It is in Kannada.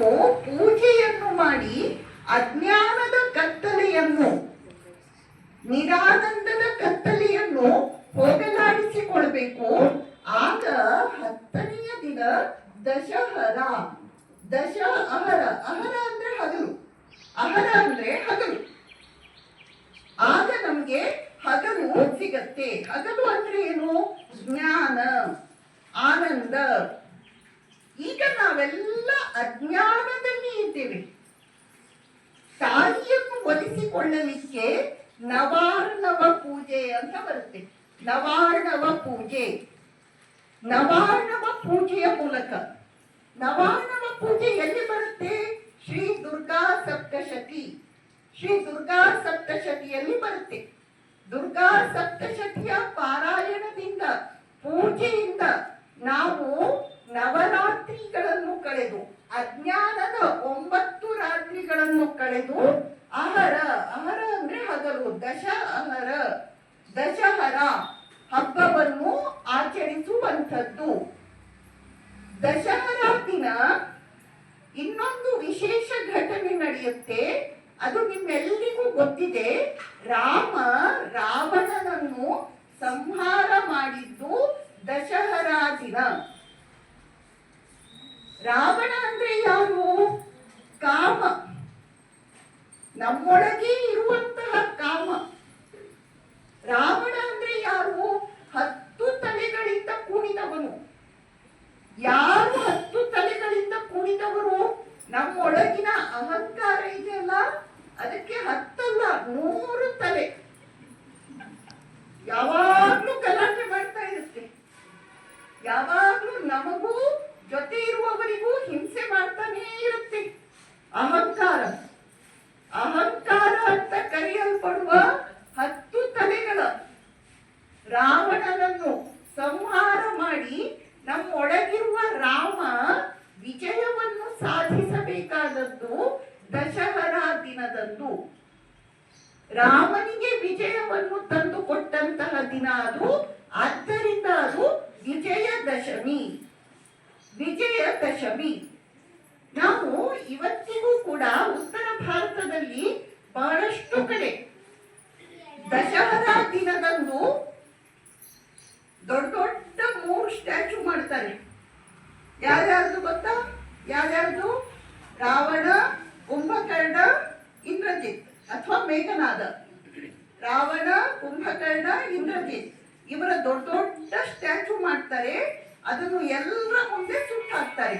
ನಾವು ಪೂಜೆಯನ್ನು ಮಾಡಿ ಅಜ್ಞಾನದ ಕತ್ತಲೆಯನ್ನು ನಿರಾನಂದದ ಕತ್ತಲೆಯನ್ನು ಹೋಗಲಾಡಿಸಿಕೊಳ್ಬೇಕು. ಆಗ ಹತ್ತನೆಯ ದಿನ ದಶಹರ ದಶ ಅಹರ ಅಹರ ಅಂದ್ರೆ ಹಗಲು, ಅಹರ ಅಂದ್ರೆ ಹಗಲು. ಆಗ ನಮ್ಗೆ ಹಗಲು ಸಿಗತ್ತೆ. ಹಗಲು ಅಂದ್ರೆ ಏನು? ಜ್ಞಾನ, ಆನಂದ. ಈಗ ನಾವೆಲ್ಲ ಅಜ್ಞಾನದಲ್ಲಿ ಇದ್ದೇವೆ ತಾಯಿಯನ್ನು ಒಲಿಸಿಕೊಳ್ಳಲಿಕ್ಕೆ ನವಾರ್ಣವ ಪೂಜೆ ಅಂತ ಬರುತ್ತೆ. ನವಾರ್ಣವ ಪೂಜೆ. ನವಾರ್ಣವ ಪೂಜೆಯ ಮೂಲಕ. ನವಾರ್ಣವ ಪೂಜೆ ಎಲ್ಲಿ ಬರುತ್ತೆ? ಶ್ರೀ ದುರ್ಗಾ ಸಪ್ತಶತಿ. ಶ್ರೀ ದುರ್ಗಾ ಸಪ್ತಶತಿಯಲ್ಲಿ ಬರುತ್ತೆ. ದುರ್ಗಾ ಸಪ್ತಶತಿಯ ಪಾರಾಯಣದಿಂದ, ಪೂಜೆಯಿಂದ ನಾವು ನವರಾತ್ರಿಗಳನ್ನು ಕಳೆದು ಅಜ್ಞಾನದ ಒಂಬತ್ತು ರಾತ್ರಿಗಳನ್ನು ಕಳೆದು ಅಹರ ಅಹರ ಅಂದ್ರೆ ಹಗಲು, ದಶ ಅಹರ ದಶಹರ ಹಬ್ಬವನ್ನು ಆಚರಿಸುವಂಥದ್ದು. ದಶಹರ ದಿನ ಇನ್ನೊಂದು ವಿಶೇಷ ಘಟನೆ ನಡೆಯುತ್ತೆ. ಅದು ನಿಮ್ಮೆಲ್ಲರಿಗೂ ಗೊತ್ತಿದೆ. ರಾಮ ರಾವಣನನ್ನು ಸಂಹಾರ ಮಾಡಿದ್ದು ದಶಹರಾ ದಿನ ರಾವಣ ಅಂದ್ರೆ ಯಾರು ಕಾಮ ನಮ್ಮೊಳಗೆ ಇರುವಂತಹ ಕಾಮ. ರಾವಣ ಅಂದ್ರೆ ಯಾರು? ಹತ್ತು ತಲೆಗಳಿಂದ ಕೂಡಿದವನು. ಯಾರು ಹತ್ತು ತಲೆಗಳಿಂದ ಕೂಡಿದವರು? ನಮ್ಮೊಳಗಿನ ಅಹಂಕಾರ ಇದೆಯಲ್ಲ? ಅದಕ್ಕೆ ಹತ್ತಲ್ಲ, ನೂರು ತಲೆ. ಯಾವಾಗ್ಲೂ ಗಲಾಟೆ ಮಾಡ್ತಾ ಇರುತ್ತೆ. ಯಾವಾಗ್ಲೂ ನಮಗೂ ಜೊತೆ ಇರುವವರಿಗೂ ಹಿಂಸೆ ಮಾಡ್ತಾನೇ ಇರುತ್ತೆ ಅಹಂಕಾರ ಅಹಂಕಾರ ಅಂತ ಕರೆಯಲ್ಪಡುವ ಹತ್ತು ತಲೆಗಳ ರಾವಣನನ್ನು ಸಂಹಾರ ಮಾಡಿ ನಮ್ಮೊಳಗಿರುವ ರಾಮ ವಿಜಯವನ್ನು ಸಾಧಿಸಬೇಕಾದದ್ದು ದಶಹರಾ ದಿನದಂದು. ರಾಮನಿಗೆ ವಿಜಯವನ್ನು ತಂದು ಕೊಟ್ಟಂತಹ ದಿನ ಅದು, ಆದ್ದರಿಂದ ಅದು ವಿಜಯದಶಮಿ. ವಿಜಯದಶಮಿ. ನಾವು ಇವತ್ತಿಗೂ ಕೂಡ ಉತ್ತರ ಭಾರತದಲ್ಲಿ ಬಹಳಷ್ಟು ಕಡೆ ದಶಹರಾ ದಿನದಂದು ದೊಡ್ಡ ದೊಡ್ಡ ಮೂರು ಸ್ಟ್ಯಾಚು ಮಾಡ್ತಾರೆ ಯಾರ್ಯಾರ್ದು ಗೊತ್ತಾ ಯಾರ್ಯಾರ್ದು ರಾವಣ ಕುಂಭಕರ್ಣ ಇಂದ್ರಜಿತ್ ಅಥವಾ ಮೇಘನಾದ ರಾವಣ ಕುಂಭಕರ್ಣ ಇಂದ್ರಜಿತ್ ಇವರ ದೊಡ್ಡ ದೊಡ್ಡ ಸ್ಟ್ಯಾಚು ಮಾಡ್ತಾರೆ. ಅದನ್ನು ಎಲ್ಲರ ಮುಂದೆ ಸುಟ್ಟು ಹಾಕ್ತಾರೆ